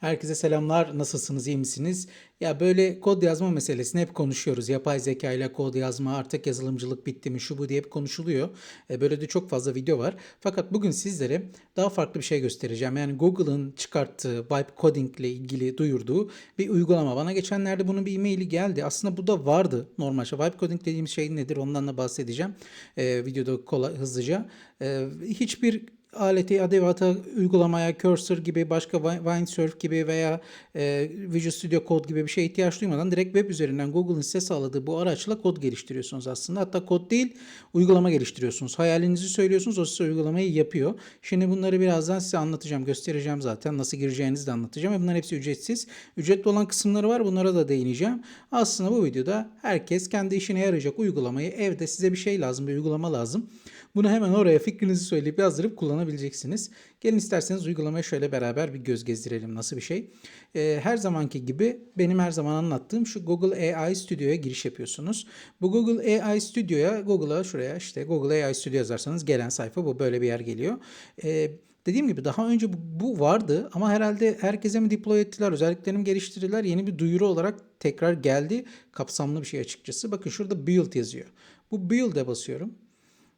Herkese selamlar. Nasılsınız? iyi misiniz? Ya böyle kod yazma meselesini hep konuşuyoruz. Yapay zeka ile kod yazma, artık yazılımcılık bitti mi, şu bu diye hep konuşuluyor. E, böyle de çok fazla video var. Fakat bugün sizlere daha farklı bir şey göstereceğim. Yani Google'ın çıkarttığı vibe coding ile ilgili duyurduğu bir uygulama. Bana geçenlerde bunun bir e-maili geldi. Aslında bu da vardı normal. şey. Vibe coding dediğimiz şey nedir? Ondan da bahsedeceğim. E, videoda kolay, hızlıca. E, hiçbir aleti, adevata, uygulamaya, cursor gibi, başka Windsurf gibi veya e, Visual Studio Code gibi bir şeye ihtiyaç duymadan direkt web üzerinden Google'ın size sağladığı bu araçla kod geliştiriyorsunuz aslında. Hatta kod değil, uygulama geliştiriyorsunuz. Hayalinizi söylüyorsunuz, o size uygulamayı yapıyor. Şimdi bunları birazdan size anlatacağım, göstereceğim zaten. Nasıl gireceğinizi de anlatacağım. Ve bunların hepsi ücretsiz. Ücretli olan kısımları var, bunlara da değineceğim. Aslında bu videoda herkes kendi işine yarayacak uygulamayı, evde size bir şey lazım, bir uygulama lazım. Bunu hemen oraya fikrinizi söyleyip yazdırıp kullanabileceksiniz. Gelin isterseniz uygulamaya şöyle beraber bir göz gezdirelim nasıl bir şey. Ee, her zamanki gibi benim her zaman anlattığım şu Google AI Studio'ya giriş yapıyorsunuz. Bu Google AI Studio'ya Google'a şuraya işte Google AI Studio yazarsanız gelen sayfa bu böyle bir yer geliyor. Ee, Dediğim gibi daha önce bu vardı ama herhalde herkese mi deploy ettiler, özelliklerini geliştirdiler, yeni bir duyuru olarak tekrar geldi. Kapsamlı bir şey açıkçası. Bakın şurada build yazıyor. Bu build'e basıyorum.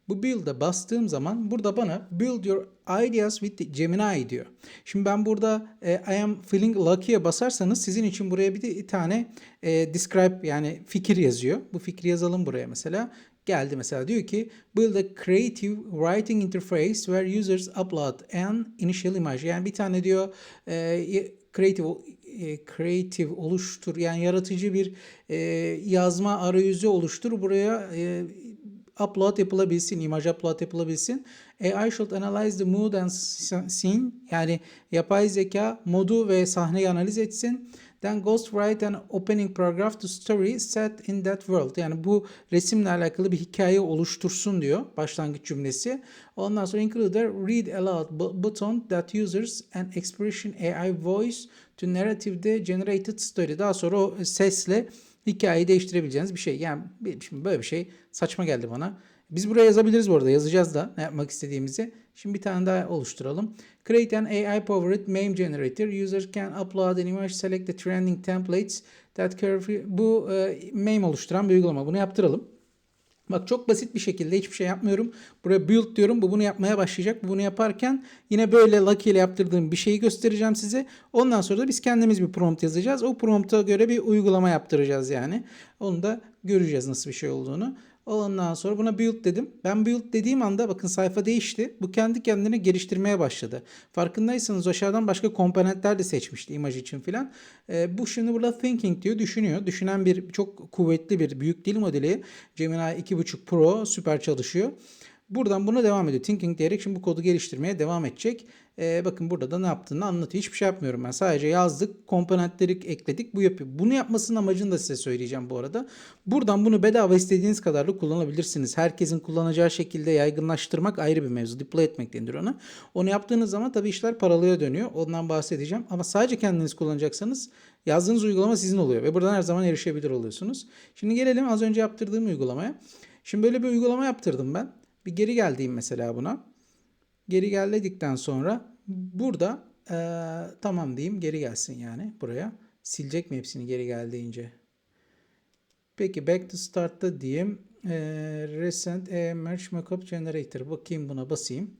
Bu build'e bastığım zaman burada bana build your ideas with Gemini diyor. Şimdi ben burada e, I am feeling lucky'ye basarsanız sizin için buraya bir, tane e, describe yani fikir yazıyor. Bu fikri yazalım buraya mesela. Geldi mesela diyor ki build a creative writing interface where users upload an initial image. Yani bir tane diyor e, creative e, creative oluştur yani yaratıcı bir e, yazma arayüzü oluştur. Buraya e, upload yapılabilsin, imaj upload yapılabilsin. AI should analyze the mood and scene yani yapay zeka modu ve sahneyi analiz etsin. Then ghostwrite an opening paragraph to story set in that world. Yani bu resimle alakalı bir hikaye oluştursun diyor başlangıç cümlesi. Ondan sonra include a read aloud button that users an expression AI voice to narrative the generated story. Daha sonra o sesle hikayeyi değiştirebileceğiniz bir şey. Yani şimdi böyle bir şey saçma geldi bana. Biz buraya yazabiliriz bu arada. Yazacağız da ne yapmak istediğimizi. Şimdi bir tane daha oluşturalım. Create an AI powered meme generator. User can upload an image, select the trending templates that curve. Bu e, meme oluşturan bir uygulama. Bunu yaptıralım. Bak çok basit bir şekilde hiçbir şey yapmıyorum. Buraya build diyorum. Bu bunu yapmaya başlayacak. Bu bunu yaparken yine böyle Lucky ile yaptırdığım bir şeyi göstereceğim size. Ondan sonra da biz kendimiz bir prompt yazacağız. O prompta göre bir uygulama yaptıracağız yani. Onu da göreceğiz nasıl bir şey olduğunu. Ondan sonra buna build dedim. Ben build dediğim anda bakın sayfa değişti. Bu kendi kendine geliştirmeye başladı. Farkındaysanız aşağıdan başka komponentler de seçmişti imaj için filan. E, bu şimdi burada thinking diyor düşünüyor. Düşünen bir çok kuvvetli bir büyük dil modeli. Gemini 2.5 Pro süper çalışıyor. Buradan buna devam ediyor. Thinking diyerek şimdi bu kodu geliştirmeye devam edecek. Ee, bakın burada da ne yaptığını anlatıyor. Hiçbir şey yapmıyorum ben. Sadece yazdık, komponentleri ekledik. Bu yapıyor. Bunu yapmasının amacını da size söyleyeceğim bu arada. Buradan bunu bedava istediğiniz kadar da kullanabilirsiniz. Herkesin kullanacağı şekilde yaygınlaştırmak ayrı bir mevzu. Deploy etmek denir ona. Onu yaptığınız zaman tabii işler paralıya dönüyor. Ondan bahsedeceğim. Ama sadece kendiniz kullanacaksanız yazdığınız uygulama sizin oluyor. Ve buradan her zaman erişebilir oluyorsunuz. Şimdi gelelim az önce yaptırdığım uygulamaya. Şimdi böyle bir uygulama yaptırdım ben. Bir geri geldiğim mesela buna. Geri gel dedikten sonra burada e, tamam diyeyim geri gelsin yani buraya. Silecek mi hepsini geri geldiğince? Peki back to start'ta diyeyim. E, recent e, merge mockup generator. Bakayım buna basayım.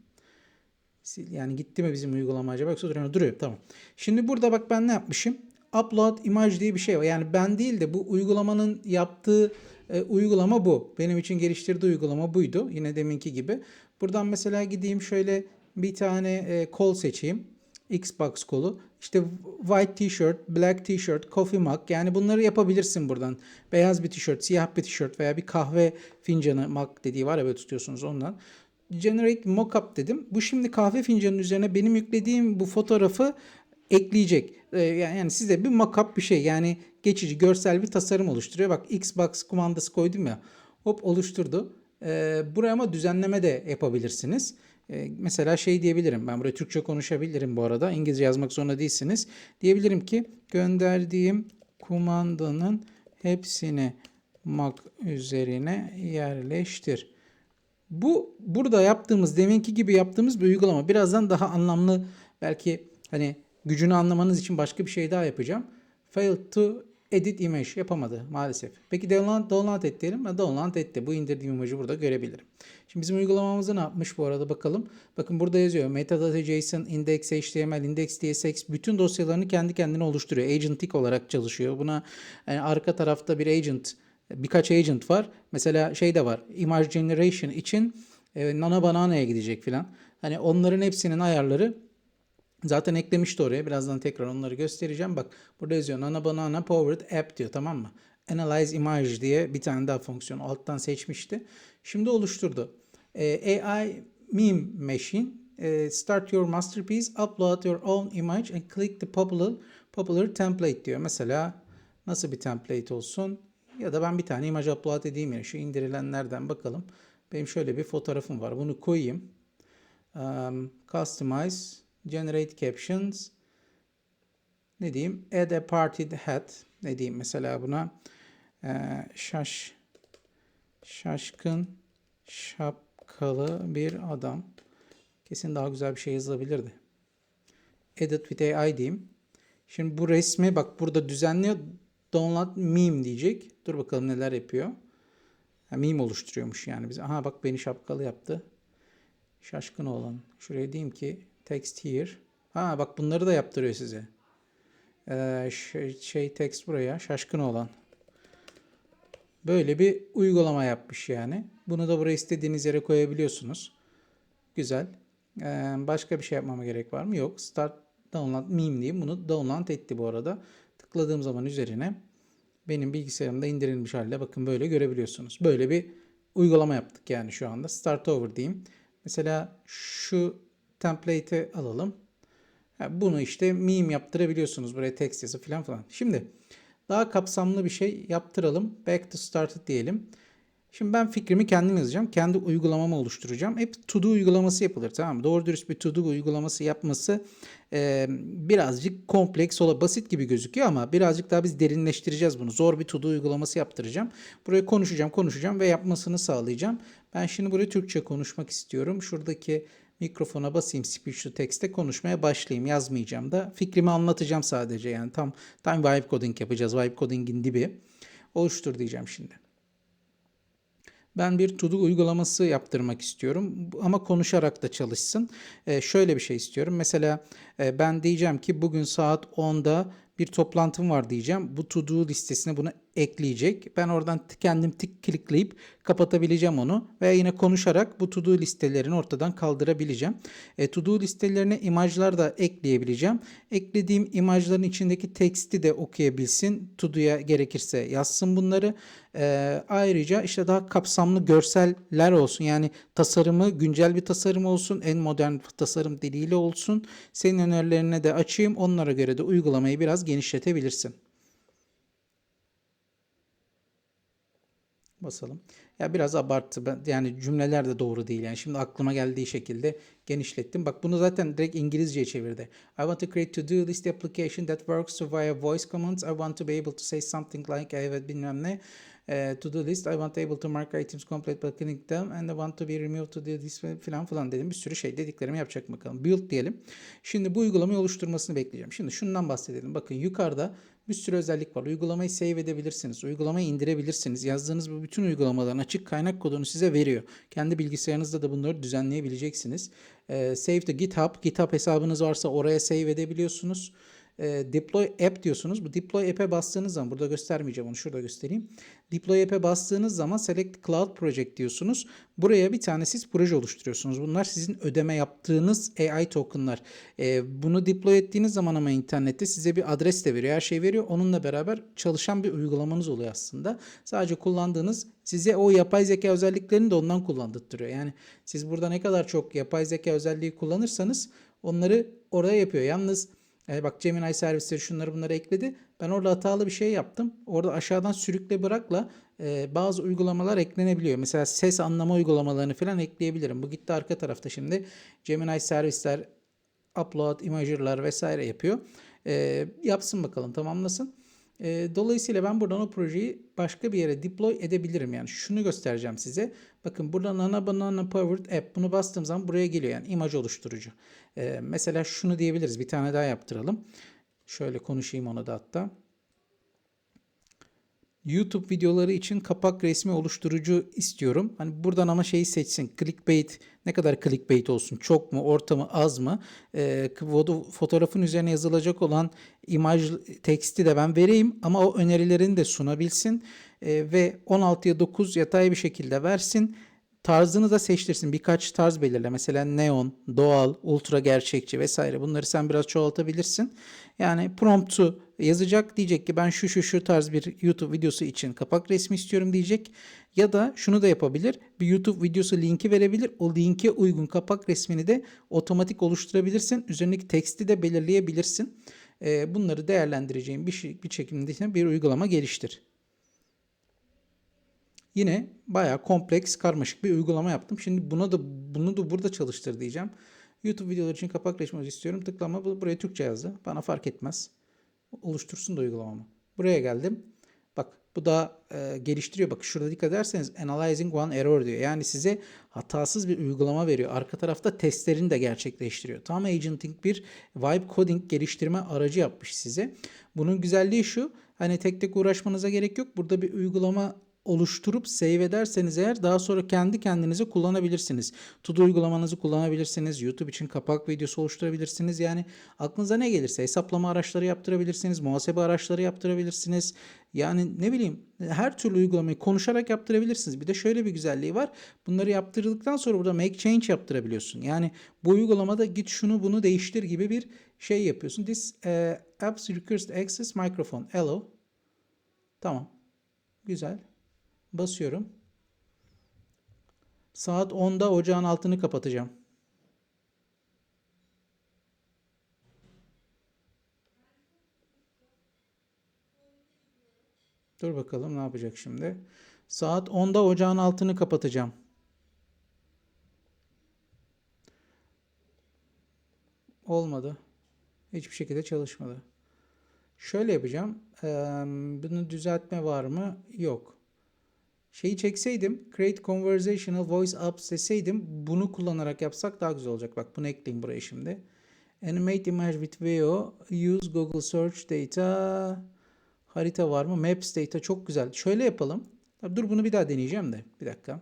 Yani gitti mi bizim uygulama acaba yoksa duruyor Duruyor tamam. Şimdi burada bak ben ne yapmışım? Upload image diye bir şey var. Yani ben değil de bu uygulamanın yaptığı e, uygulama bu. Benim için geliştirdiği uygulama buydu. Yine deminki gibi. Buradan mesela gideyim şöyle bir tane e, kol seçeyim. Xbox kolu. İşte white t-shirt, black t-shirt, coffee mug yani bunları yapabilirsin buradan. Beyaz bir tişört, siyah bir tişört veya bir kahve fincanı mug dediği var ya böyle tutuyorsunuz ondan. Generate mockup dedim. Bu şimdi kahve fincanının üzerine benim yüklediğim bu fotoğrafı ekleyecek. Ee, yani size bir mockup bir şey yani geçici görsel bir tasarım oluşturuyor. Bak Xbox kumandası koydum ya hop oluşturdu. Ee, buraya ama düzenleme de yapabilirsiniz. Ee, mesela şey diyebilirim ben buraya Türkçe konuşabilirim bu arada İngilizce yazmak zorunda değilsiniz. Diyebilirim ki gönderdiğim kumandanın hepsini Mac üzerine yerleştir. Bu burada yaptığımız deminki gibi yaptığımız bir uygulama birazdan daha anlamlı belki hani gücünü anlamanız için başka bir şey daha yapacağım. Failed to edit image yapamadı maalesef. Peki download, download et diyelim. Ben download etti. Bu indirdiğim imajı burada görebilirim. Şimdi bizim uygulamamızda ne yapmış bu arada bakalım. Bakın burada yazıyor. Metadata JSON, index HTML, index TSX bütün dosyalarını kendi kendine oluşturuyor. Agentic olarak çalışıyor. Buna yani arka tarafta bir agent birkaç agent var. Mesela şey de var. Image generation için e, Nana Banana'ya gidecek filan. Hani onların hepsinin ayarları zaten eklemişti oraya. Birazdan tekrar onları göstereceğim. Bak burada yazıyor Nana Banana Powered App diyor tamam mı? Analyze Image diye bir tane daha fonksiyon alttan seçmişti. Şimdi oluşturdu. E, AI Meme Machine e, Start your masterpiece, upload your own image and click the popular popular template diyor. Mesela nasıl bir template olsun? Ya da ben bir tane imaj upload edeyim ya. Şu indirilenlerden bakalım. Benim şöyle bir fotoğrafım var. Bunu koyayım. Um, customize, generate captions. Ne diyeyim? Add a party hat. Ne diyeyim mesela buna? Ee, şaş, şaşkın, şapkalı bir adam. Kesin daha güzel bir şey yazılabilirdi. Edit with AI diyeyim. Şimdi bu resmi bak burada düzenliyor. Download meme diyecek. Dur bakalım neler yapıyor. Ha, meme oluşturuyormuş yani bize. Aha bak beni şapkalı yaptı. Şaşkın olan. Şuraya diyeyim ki text here. Ha bak bunları da yaptırıyor size. Ee, şey, şey text buraya. Şaşkın olan. Böyle bir uygulama yapmış yani. Bunu da buraya istediğiniz yere koyabiliyorsunuz. Güzel. Ee, başka bir şey yapmama gerek var mı? Yok. Start download meme diyeyim. Bunu download etti bu arada. Tıkladığım zaman üzerine benim bilgisayarımda indirilmiş halde bakın böyle görebiliyorsunuz. Böyle bir uygulama yaptık yani şu anda. Start over diyeyim. Mesela şu template'i alalım. Bunu işte meme yaptırabiliyorsunuz. Buraya text yazı falan falan. Şimdi daha kapsamlı bir şey yaptıralım. Back to start diyelim. Şimdi ben fikrimi kendim yazacağım. Kendi uygulamamı oluşturacağım. Hep to do uygulaması yapılır tamam mı? Doğru dürüst bir to do uygulaması yapması e, birazcık kompleks ola basit gibi gözüküyor ama birazcık daha biz derinleştireceğiz bunu. Zor bir to do uygulaması yaptıracağım. Buraya konuşacağım, konuşacağım ve yapmasını sağlayacağım. Ben şimdi buraya Türkçe konuşmak istiyorum. Şuradaki mikrofona basayım speech to text'te konuşmaya başlayayım. Yazmayacağım da. Fikrimi anlatacağım sadece yani tam tam vibe coding yapacağız. Vibe coding'in dibi. Oluştur diyeceğim şimdi. Ben bir to-do uygulaması yaptırmak istiyorum ama konuşarak da çalışsın. Ee, şöyle bir şey istiyorum. Mesela e, ben diyeceğim ki bugün saat 10'da bir toplantım var diyeceğim. Bu to-do listesine bunu ekleyecek. Ben oradan kendim tık klikleyip kapatabileceğim onu. Veya yine konuşarak bu to-do listelerini ortadan kaldırabileceğim. E, to-do listelerine imajlar da ekleyebileceğim. Eklediğim imajların içindeki teksti de okuyabilsin. To-do'ya gerekirse yazsın bunları. E, ayrıca işte daha kapsamlı görseller olsun. Yani tasarımı güncel bir tasarım olsun. En modern tasarım diliyle olsun. Senin önerilerine de açayım. Onlara göre de uygulamayı biraz genişletebilirsin. Basalım. Ya biraz abarttı. Yani cümleler de doğru değil. Yani şimdi aklıma geldiği şekilde genişlettim. Bak bunu zaten direkt İngilizceye çevirdi. I want to create to-do list application that works via voice commands. I want to be able to say something like evet bilmem ne. Uh, to do list. I want able to mark items complete by clicking them and I want to be removed to do this falan falan dedim. Bir sürü şey dediklerimi yapacak bakalım. Build diyelim. Şimdi bu uygulamayı oluşturmasını bekleyeceğim. Şimdi şundan bahsedelim. Bakın yukarıda bir sürü özellik var. Uygulamayı save edebilirsiniz. Uygulamayı indirebilirsiniz. Yazdığınız bu bütün uygulamaların açık kaynak kodunu size veriyor. Kendi bilgisayarınızda da bunları düzenleyebileceksiniz. Ee, save to GitHub. GitHub hesabınız varsa oraya save edebiliyorsunuz e, deploy app diyorsunuz. Bu deploy app'e bastığınız zaman burada göstermeyeceğim onu şurada göstereyim. Deploy app'e bastığınız zaman select cloud project diyorsunuz. Buraya bir tane siz proje oluşturuyorsunuz. Bunlar sizin ödeme yaptığınız AI tokenlar. E, bunu deploy ettiğiniz zaman ama internette size bir adres de veriyor. Her şey veriyor. Onunla beraber çalışan bir uygulamanız oluyor aslında. Sadece kullandığınız size o yapay zeka özelliklerini de ondan kullandırtıyor. Yani siz burada ne kadar çok yapay zeka özelliği kullanırsanız onları oraya yapıyor. Yalnız e bak Gemini servisleri şunları bunları ekledi. Ben orada hatalı bir şey yaptım. Orada aşağıdan sürükle bırakla e, bazı uygulamalar eklenebiliyor. Mesela ses anlama uygulamalarını falan ekleyebilirim. Bu gitti arka tarafta şimdi. Gemini servisler upload, imager'lar vesaire yapıyor. E, yapsın bakalım tamamlasın. E, dolayısıyla ben buradan o projeyi başka bir yere deploy edebilirim. Yani şunu göstereceğim size. Bakın burada Nana Banana Powered App. Bunu bastığım zaman buraya geliyor. Yani imaj oluşturucu. E, mesela şunu diyebiliriz. Bir tane daha yaptıralım. Şöyle konuşayım onu da hatta. YouTube videoları için kapak resmi oluşturucu istiyorum. Hani buradan ama şeyi seçsin. Clickbait ne kadar clickbait olsun? Çok mu, orta mı, az mı? Ee, fotoğrafın üzerine yazılacak olan imaj teksti de ben vereyim ama o önerilerini de sunabilsin. Ee, ve 16'ya 9 yatay bir şekilde versin. Tarzını da seçtirsin. Birkaç tarz belirle. Mesela neon, doğal, ultra gerçekçi vesaire. Bunları sen biraz çoğaltabilirsin. Yani promptu yazacak diyecek ki ben şu şu şu tarz bir YouTube videosu için kapak resmi istiyorum diyecek. Ya da şunu da yapabilir. Bir YouTube videosu linki verebilir. O linke uygun kapak resmini de otomatik oluşturabilirsin. Üzerindeki teksti de belirleyebilirsin. Ee, bunları değerlendireceğin bir, şey, bir şekilde bir uygulama geliştir. Yine bayağı kompleks, karmaşık bir uygulama yaptım. Şimdi buna da bunu da burada çalıştır diyeceğim. YouTube videoları için kapak resmi istiyorum. Tıklama buraya Türkçe yazdı. Bana fark etmez. Oluştursun da uygulamamı. Buraya geldim. Bak bu da e, geliştiriyor. Bak şurada dikkat ederseniz analyzing one error diyor. Yani size hatasız bir uygulama veriyor. Arka tarafta testlerini de gerçekleştiriyor. Tam agenting bir vibe coding geliştirme aracı yapmış size. Bunun güzelliği şu. Hani tek tek uğraşmanıza gerek yok. Burada bir uygulama oluşturup save ederseniz eğer daha sonra kendi kendinize kullanabilirsiniz. Todo uygulamanızı kullanabilirsiniz. YouTube için kapak videosu oluşturabilirsiniz. Yani aklınıza ne gelirse hesaplama araçları yaptırabilirsiniz. Muhasebe araçları yaptırabilirsiniz. Yani ne bileyim her türlü uygulamayı konuşarak yaptırabilirsiniz. Bir de şöyle bir güzelliği var. Bunları yaptırdıktan sonra burada make change yaptırabiliyorsun. Yani bu uygulamada git şunu bunu değiştir gibi bir şey yapıyorsun. This uh, apps requires access microphone. Hello. Tamam. Güzel. Basıyorum. Saat 10'da ocağın altını kapatacağım. Dur bakalım ne yapacak şimdi. Saat 10'da ocağın altını kapatacağım. Olmadı. Hiçbir şekilde çalışmadı. Şöyle yapacağım. Ee, bunu düzeltme var mı? Yok şeyi çekseydim create conversational voice apps deseydim bunu kullanarak yapsak daha güzel olacak. Bak bunu ekleyeyim buraya şimdi. Animate image with video. Use Google Search Data. Harita var mı? Maps Data çok güzel. Şöyle yapalım. Dur bunu bir daha deneyeceğim de. Bir dakika.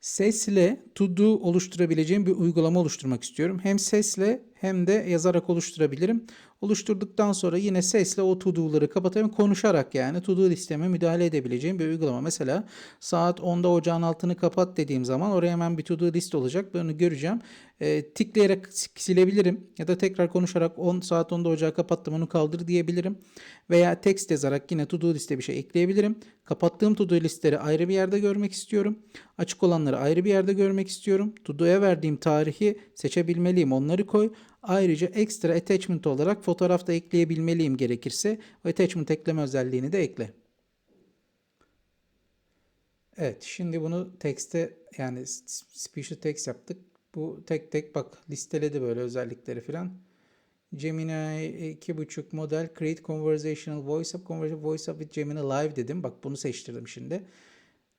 Sesle to do oluşturabileceğim bir uygulama oluşturmak istiyorum. Hem sesle hem de yazarak oluşturabilirim. Oluşturduktan sonra yine sesle o to do'ları kapatıyorum. Konuşarak yani to do listeme müdahale edebileceğim bir uygulama. Mesela saat 10'da ocağın altını kapat dediğim zaman oraya hemen bir to do list olacak. Ben onu göreceğim. E, tıklayarak silebilirim. Ya da tekrar konuşarak 10 saat 10'da ocağı kapattım onu kaldır diyebilirim. Veya text yazarak yine to do liste bir şey ekleyebilirim. Kapattığım to do listeleri ayrı bir yerde görmek istiyorum. Açık olanları ayrı bir yerde görmek istiyorum. To do'ya verdiğim tarihi seçebilmeliyim. Onları koy. Ayrıca ekstra attachment olarak fotoğraf da ekleyebilmeliyim gerekirse. O attachment ekleme özelliğini de ekle. Evet şimdi bunu text'e yani speech to text yaptık. Bu tek tek bak listeledi böyle özellikleri filan. Gemini 2.5 model create conversational voice up conversation voice up with Gemini live dedim. Bak bunu seçtirdim şimdi.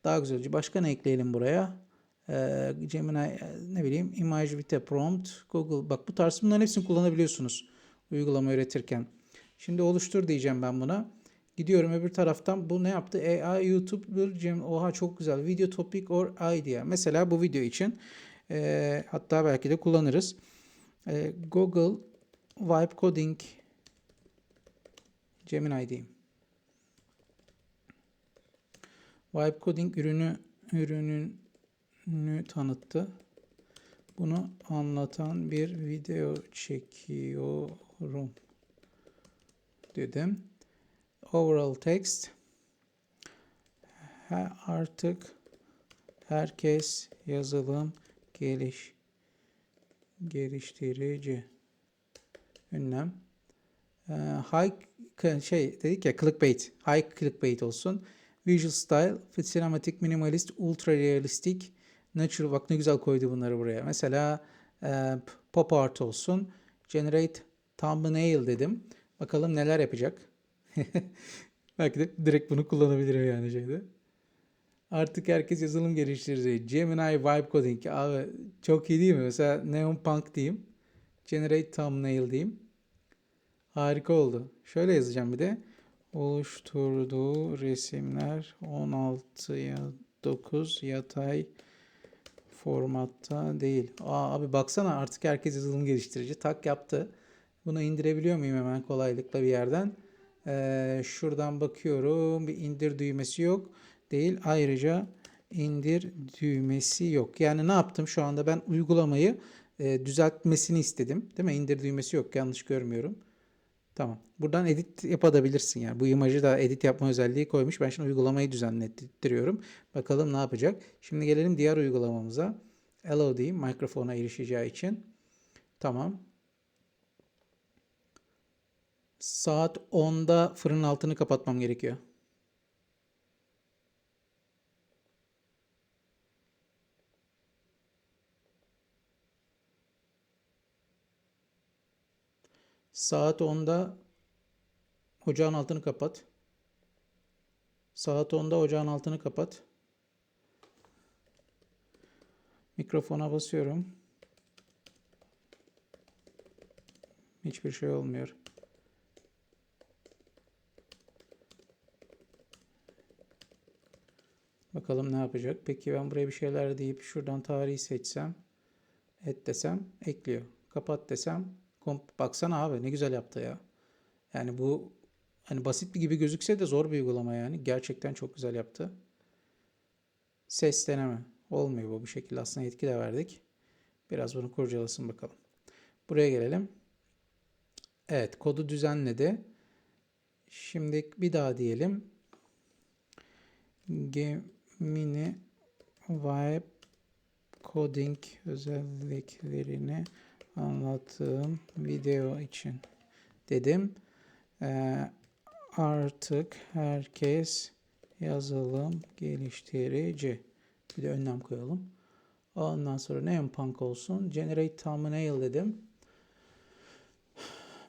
Daha güzel. Başka ne ekleyelim buraya? Ee, Gemini e, ne bileyim image with a prompt Google bak bu tarz bunların hepsini kullanabiliyorsunuz uygulama üretirken. Şimdi oluştur diyeceğim ben buna. Gidiyorum öbür taraftan bu ne yaptı? AI YouTube Gem oha çok güzel. Video topic or idea. Mesela bu video için e, hatta belki de kullanırız. E, Google Vibe Coding Gemini diyeyim. Vibe Coding ürünü ürünün tanıttı. Bunu anlatan bir video çekiyorum dedim. Overall text. Artık herkes yazılım geliş geliştirici. Ünlem. Ee, high şey dedik ya clickbait. High clickbait olsun. Visual style cinematic minimalist ultra realistic Natural bak ne güzel koydu bunları buraya. Mesela e, pop art olsun. Generate thumbnail dedim. Bakalım neler yapacak. Belki de direkt bunu kullanabilirim yani şeyde. Artık herkes yazılım geliştirecek. Gemini Vibe Coding. Abi çok iyi değil mi? Mesela Neon Punk diyeyim. Generate Thumbnail diyeyim. Harika oldu. Şöyle yazacağım bir de. Oluşturduğu resimler 16'ya 9 yatay formatta değil. Aa, abi baksana artık herkes yazılım geliştirici. Tak yaptı. Bunu indirebiliyor muyum hemen kolaylıkla bir yerden? Ee, şuradan bakıyorum. Bir indir düğmesi yok. Değil. Ayrıca indir düğmesi yok. Yani ne yaptım? Şu anda ben uygulamayı e, düzeltmesini istedim. Değil mi? İndir düğmesi yok. Yanlış görmüyorum. Tamam. Buradan edit yapabilirsin yani. Bu imajı da edit yapma özelliği koymuş. Ben şimdi uygulamayı düzenlettiriyorum. Bakalım ne yapacak. Şimdi gelelim diğer uygulamamıza. Diyeyim mikrofona erişeceği için. Tamam. Saat 10'da fırın altını kapatmam gerekiyor. Saat 10'da ocağın altını kapat. Saat 10'da ocağın altını kapat. Mikrofona basıyorum. Hiçbir şey olmuyor. Bakalım ne yapacak. Peki ben buraya bir şeyler deyip şuradan tarihi seçsem, et desem ekliyor. Kapat desem, baksana abi ne güzel yaptı ya. Yani bu hani basit gibi gözükse de zor bir uygulama yani. Gerçekten çok güzel yaptı. Ses deneme. Olmuyor bu bu şekilde. Aslında yetki de verdik. Biraz bunu kurcalasın bakalım. Buraya gelelim. Evet kodu düzenledi. Şimdi bir daha diyelim. Gemini Vibe Coding özelliklerini anlattığım video için dedim. Ee, artık herkes yazılım geliştirici. Bir de önlem koyalım. Ondan sonra ne punk olsun. Generate thumbnail dedim.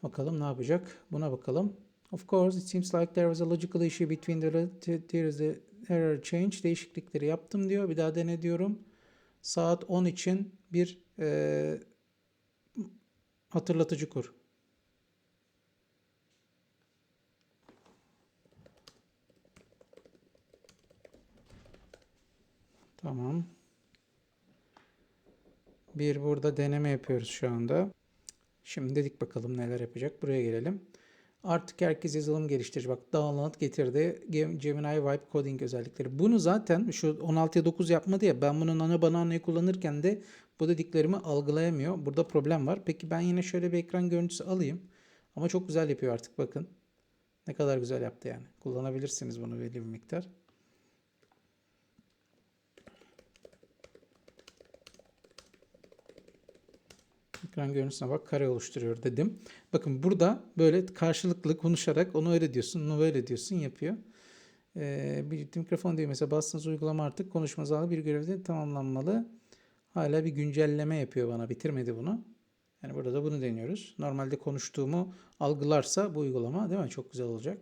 Bakalım ne yapacak? Buna bakalım. Of course, it seems like there was a logical issue between the there is a error change değişiklikleri yaptım diyor. Bir daha dene diyorum. Saat 10 için bir e, hatırlatıcı kur. Tamam. Bir burada deneme yapıyoruz şu anda. Şimdi dedik bakalım neler yapacak. Buraya gelelim. Artık herkes yazılım geliştirici. Bak download getirdi. Gemini Vibe Coding özellikleri. Bunu zaten şu 16'ya 9 yapmadı ya. Ben bunun ana bananayı kullanırken de bu dediklerimi algılayamıyor. Burada problem var. Peki ben yine şöyle bir ekran görüntüsü alayım. Ama çok güzel yapıyor artık bakın. Ne kadar güzel yaptı yani. Kullanabilirsiniz bunu belli bir miktar. Ekran görüntüsüne bak kare oluşturuyor dedim. Bakın burada böyle karşılıklı konuşarak onu öyle diyorsun, onu böyle diyorsun yapıyor. Ee, bir mikrofon diyor mesela bastığınız uygulama artık konuşma zamanı bir görevde tamamlanmalı. Hala bir güncelleme yapıyor bana. Bitirmedi bunu. Yani burada da bunu deniyoruz. Normalde konuştuğumu algılarsa bu uygulama değil mi? Çok güzel olacak.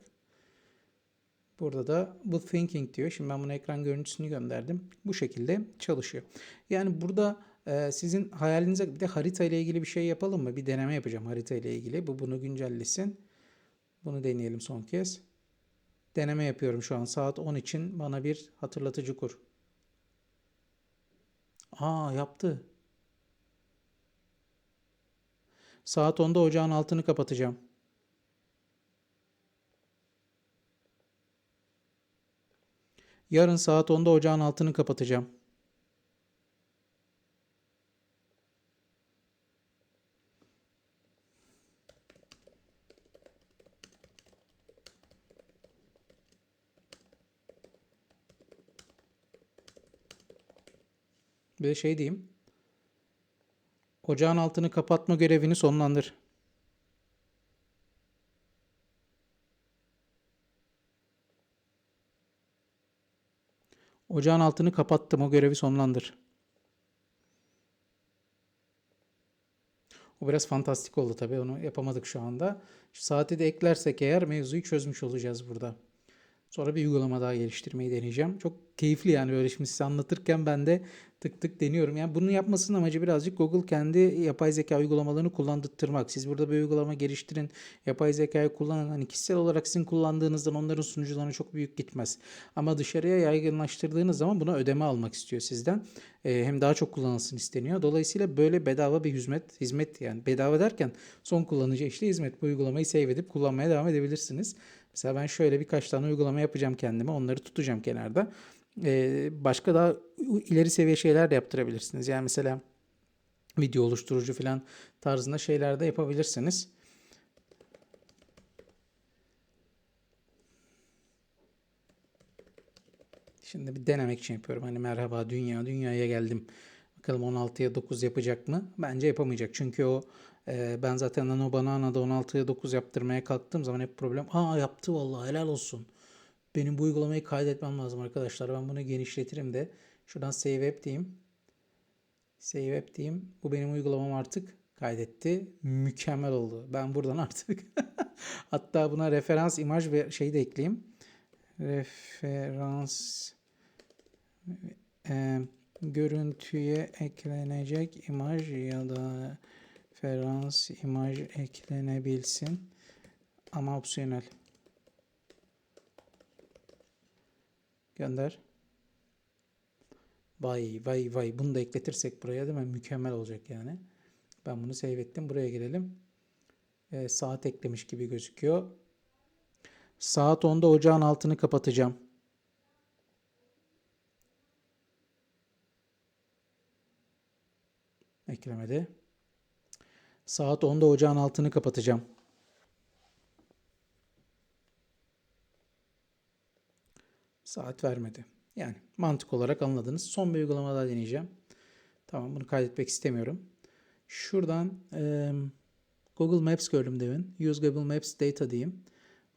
Burada da bu thinking diyor. Şimdi ben bunu ekran görüntüsünü gönderdim. Bu şekilde çalışıyor. Yani burada ee, sizin hayalinize bir de harita ile ilgili bir şey yapalım mı? Bir deneme yapacağım harita ile ilgili. Bu bunu güncellesin. Bunu deneyelim son kez. Deneme yapıyorum şu an. Saat 10 için bana bir hatırlatıcı kur. Aa yaptı. Saat 10'da ocağın altını kapatacağım. Yarın saat 10'da ocağın altını kapatacağım. Ve şey diyeyim. Ocağın altını kapatma görevini sonlandır. Ocağın altını kapattım. O görevi sonlandır. O biraz fantastik oldu tabii. Onu yapamadık şu anda. Şu saati de eklersek eğer mevzuyu çözmüş olacağız burada. Sonra bir uygulama daha geliştirmeyi deneyeceğim. Çok keyifli yani böyle şimdi size anlatırken ben de tık tık deniyorum. Yani bunun yapmasının amacı birazcık Google kendi yapay zeka uygulamalarını kullandırtmak. Siz burada bir uygulama geliştirin, yapay zekayı kullanın. Hani kişisel olarak sizin kullandığınızdan onların sunucularına çok büyük gitmez. Ama dışarıya yaygınlaştırdığınız zaman buna ödeme almak istiyor sizden. Ee, hem daha çok kullanılsın isteniyor. Dolayısıyla böyle bedava bir hizmet, hizmet yani bedava derken son kullanıcı işte hizmet. Bu uygulamayı save edip kullanmaya devam edebilirsiniz. Mesela ben şöyle birkaç tane uygulama yapacağım kendime. Onları tutacağım kenarda. Başka daha ileri seviye şeyler de yaptırabilirsiniz. Yani mesela video oluşturucu falan tarzında şeyler de yapabilirsiniz. Şimdi bir denemek için yapıyorum. Hani merhaba dünya, dünyaya geldim. Bakalım 16'ya 9 yapacak mı? Bence yapamayacak. Çünkü o e, ben zaten Nano Banana'da 16'ya 9 yaptırmaya kalktığım zaman hep problem. Aa yaptı vallahi helal olsun. Benim bu uygulamayı kaydetmem lazım arkadaşlar. Ben bunu genişletirim de. Şuradan save app diyeyim. Save app diyeyim. Bu benim uygulamam artık kaydetti. Mükemmel oldu. Ben buradan artık hatta buna referans imaj ve şey de ekleyeyim. Referans e, görüntüye eklenecek imaj ya da referans imaj eklenebilsin ama opsiyonel. Gönder. Vay vay vay. Bunu da ekletirsek buraya değil mi? Mükemmel olacak yani. Ben bunu save ettim. Buraya gelelim. Ee, saat eklemiş gibi gözüküyor. Saat 10'da ocağın altını kapatacağım. Eklemedi. Saat 10'da ocağın altını kapatacağım. Saat vermedi. Yani mantık olarak anladınız. Son bir uygulama daha deneyeceğim. Tamam bunu kaydetmek istemiyorum. Şuradan e, Google Maps gördüm demin. Use Google Maps Data diyeyim.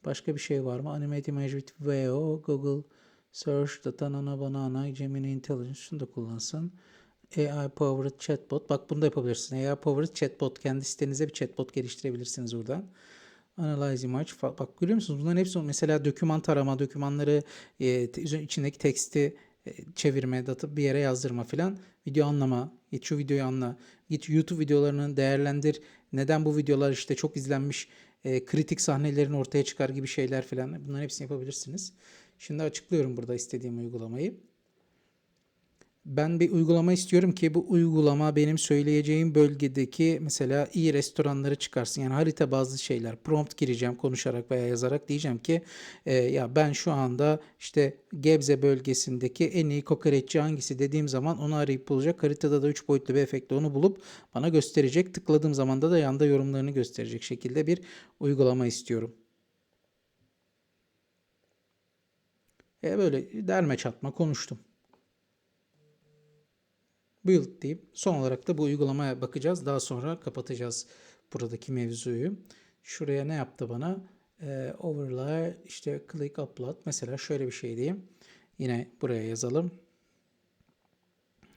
Başka bir şey var mı? Animate Image with VO, Google Search, Data Nano Banana, Gemini Intelligence şunu da kullansın. AI Powered Chatbot. Bak bunu da yapabilirsin. AI Powered Chatbot. Kendi sitenize bir chatbot geliştirebilirsiniz buradan. Analyze image. Bak görüyor musunuz? Bunların hepsi mesela doküman tarama, dokümanları e, içindeki teksti e, çevirme, data bir yere yazdırma filan. Video anlama. Git şu videoyu anla. Git YouTube videolarını değerlendir. Neden bu videolar işte çok izlenmiş e, kritik sahnelerin ortaya çıkar gibi şeyler filan. Bunların hepsini yapabilirsiniz. Şimdi açıklıyorum burada istediğim uygulamayı ben bir uygulama istiyorum ki bu uygulama benim söyleyeceğim bölgedeki mesela iyi restoranları çıkarsın. Yani harita bazı şeyler prompt gireceğim konuşarak veya yazarak diyeceğim ki e, ya ben şu anda işte Gebze bölgesindeki en iyi kokoreççi hangisi dediğim zaman onu arayıp bulacak. Haritada da 3 boyutlu bir efektle onu bulup bana gösterecek. Tıkladığım zaman da da yanda yorumlarını gösterecek şekilde bir uygulama istiyorum. E böyle derme çatma konuştum build deyip son olarak da bu uygulamaya bakacağız. Daha sonra kapatacağız buradaki mevzuyu. Şuraya ne yaptı bana? Ee, overlay işte click upload. Mesela şöyle bir şey diyeyim. Yine buraya yazalım.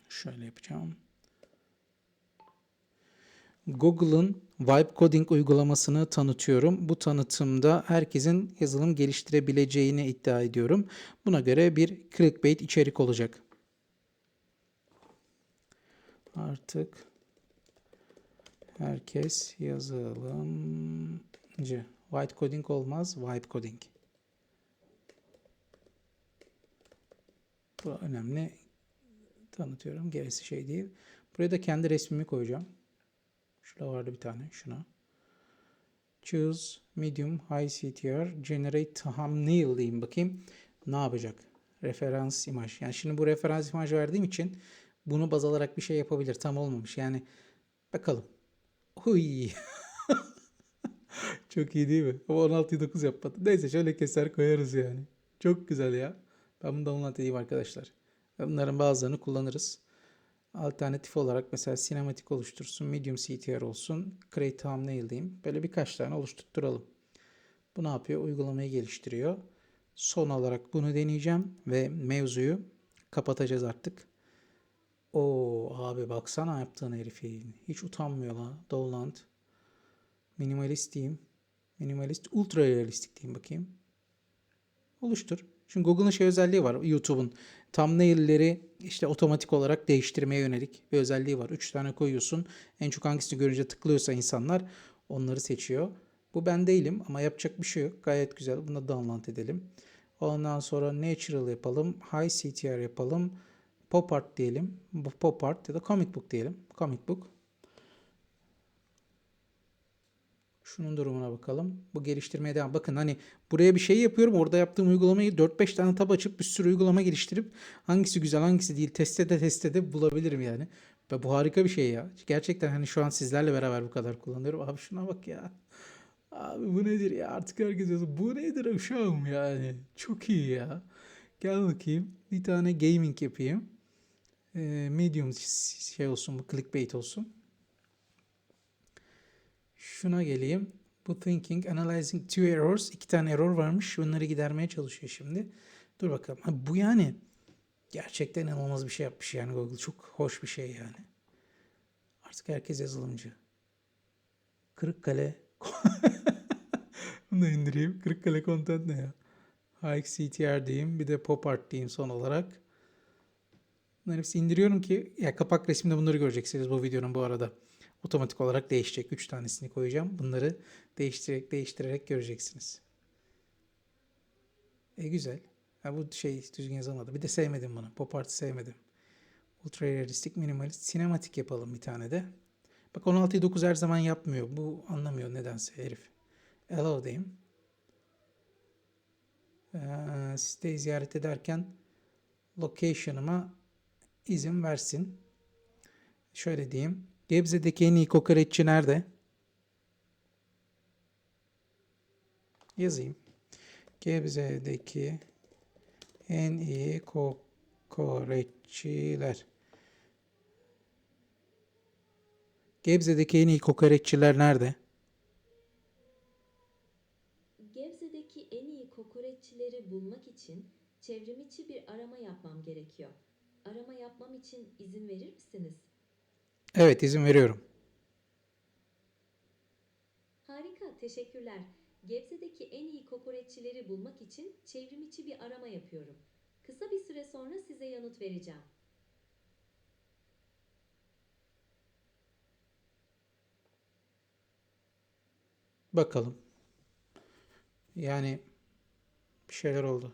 Şöyle yapacağım. Google'ın Vibe Coding uygulamasını tanıtıyorum. Bu tanıtımda herkesin yazılım geliştirebileceğini iddia ediyorum. Buna göre bir clickbait içerik olacak. Artık herkes yazılımcı. White coding olmaz, white coding. Bu önemli. Tanıtıyorum. Gerisi şey değil. Buraya da kendi resmimi koyacağım. Şurada vardı bir tane. Şuna. Choose medium high CTR generate thumbnail diyeyim bakayım. Ne yapacak? Referans imaj. Yani şimdi bu referans imaj verdiğim için bunu baz alarak bir şey yapabilir. Tam olmamış. Yani bakalım. Huy. Çok iyi değil mi? Ama 16'yı 9 yapmadı. Neyse şöyle keser koyarız yani. Çok güzel ya. Ben bunu download edeyim arkadaşlar. Bunların bazılarını kullanırız. Alternatif olarak mesela sinematik oluştursun, medium CTR olsun, create thumbnail diyeyim. Böyle birkaç tane oluşturalım. Bu ne yapıyor? Uygulamayı geliştiriyor. Son olarak bunu deneyeceğim ve mevzuyu kapatacağız artık. Oo abi baksana yaptığın herifin. Hiç utanmıyor la. Dowland. Minimalist diyeyim. Minimalist. Ultra realistik diyeyim bakayım. Oluştur. Şimdi Google'ın şey özelliği var. YouTube'un thumbnail'leri işte otomatik olarak değiştirmeye yönelik bir özelliği var. 3 tane koyuyorsun. En çok hangisini görünce tıklıyorsa insanlar onları seçiyor. Bu ben değilim ama yapacak bir şey yok. Gayet güzel. Bunu da download edelim. Ondan sonra natural yapalım. High CTR yapalım. Pop art diyelim. Pop art ya da comic book diyelim. Comic book. Şunun durumuna bakalım. Bu geliştirmeye devam. Bakın hani buraya bir şey yapıyorum. Orada yaptığım uygulamayı 4-5 tane tab açıp bir sürü uygulama geliştirip hangisi güzel hangisi değil teste de teste de bulabilirim yani. Ve bu harika bir şey ya. Gerçekten hani şu an sizlerle beraber bu kadar kullanıyorum. Abi şuna bak ya. Abi bu nedir ya? Artık herkes yazıyor. Bu nedir uşağım yani? Çok iyi ya. Gel bakayım. Bir tane gaming yapayım. Ee, medium şey olsun bu clickbait olsun. Şuna geleyim. Bu thinking, analyzing two errors. iki tane error varmış. Bunları gidermeye çalışıyor şimdi. Dur bakalım. Ha, bu yani gerçekten inanılmaz bir şey yapmış yani Google. Çok hoş bir şey yani. Artık herkes yazılımcı. Kırıkkale. Bunu da indireyim. Kırıkkale content ne ya? Hike CTR diyeyim. Bir de pop art diyeyim son olarak. Bunların hepsini indiriyorum ki ya kapak resminde bunları göreceksiniz bu videonun bu arada. Otomatik olarak değişecek. 3 tanesini koyacağım. Bunları değiştirerek değiştirerek göreceksiniz. E güzel. Ha, bu şey düzgün yazılmadı. Bir de sevmedim bunu. Pop art'ı sevmedim. Ultra realistik, minimalist, sinematik yapalım bir tane de. Bak 16'yı 9 her zaman yapmıyor. Bu anlamıyor nedense herif. Allow diyeyim. Ee, siteyi ziyaret ederken location'ıma izin versin. Şöyle diyeyim. Gebze'deki en iyi kokoreççi nerede? Yazayım. Gebze'deki en iyi kokoreççiler. Gebze'deki en iyi kokoreççiler nerede? Gebze'deki en iyi kokoreççileri bulmak için çevrimiçi bir arama yapmam gerekiyor. Arama yapmam için izin verir misiniz? Evet izin veriyorum. Harika, teşekkürler. Gebze'deki en iyi kokoreççileri bulmak için çevrimiçi bir arama yapıyorum. Kısa bir süre sonra size yanıt vereceğim. Bakalım. Yani bir şeyler oldu.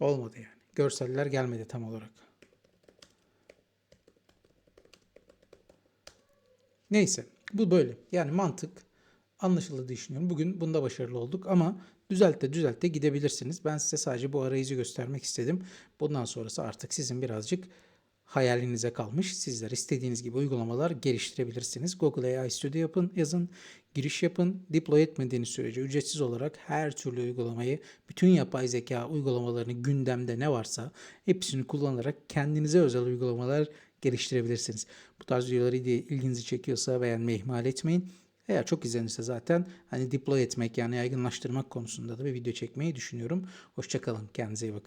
Olmadı yani. Görseller gelmedi tam olarak. Neyse. Bu böyle. Yani mantık anlaşıldı düşünüyorum. Bugün bunda başarılı olduk ama düzelte düzelte gidebilirsiniz. Ben size sadece bu arayüzü göstermek istedim. Bundan sonrası artık sizin birazcık hayalinize kalmış. Sizler istediğiniz gibi uygulamalar geliştirebilirsiniz. Google AI Studio yapın, yazın, giriş yapın. Deploy etmediğiniz sürece ücretsiz olarak her türlü uygulamayı, bütün yapay zeka uygulamalarını gündemde ne varsa hepsini kullanarak kendinize özel uygulamalar geliştirebilirsiniz. Bu tarz videoları ilginizi çekiyorsa beğenmeyi ihmal etmeyin. Eğer çok izlenirse zaten hani deploy etmek yani yaygınlaştırmak konusunda da bir video çekmeyi düşünüyorum. Hoşçakalın. Kendinize iyi bakın.